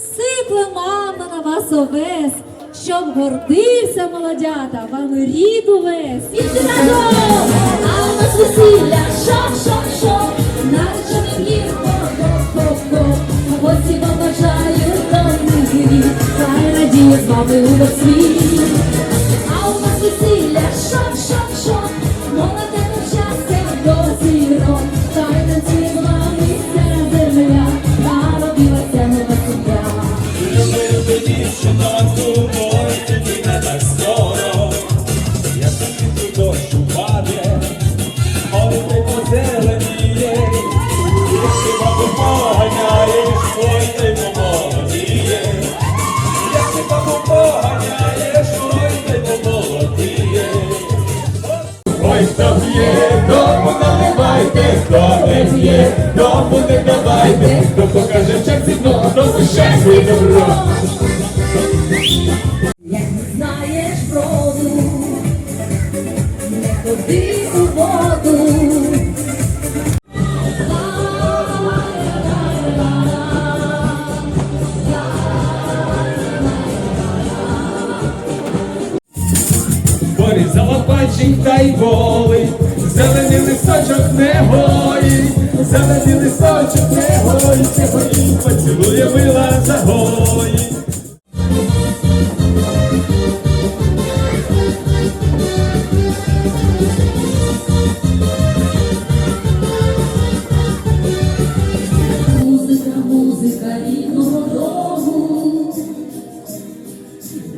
Сипле мама на вас овес, щоб гордився молодята, вам рід увесь. І всі разом! А у нас весілля, шок, шок, шок, нареченим їм хоп-хоп-хоп. Гості вам бажаю добрих днів, хай радіє з вами увесь світ. Дівчину, ой, тобі не так скоро. Я тобі дощу паде, ой, позеленіє. Ти бабу поганяєш, ой. Як ти бабу поганяєш, ой, ти помолодіє. Ой, хто п'є, дому наливайте, хто не п'є, дому давайте, хто покаже в черзі дно, хто щастя і добро. Як не знаєш броду, не ходи воду. Порізала пальчик та й воли, зелений листочок не гоїть, зелений листочок не гоїть, сьогодні поцілує мила загоїть.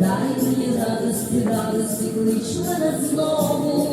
Дай мені радості, радості, клич мене знову.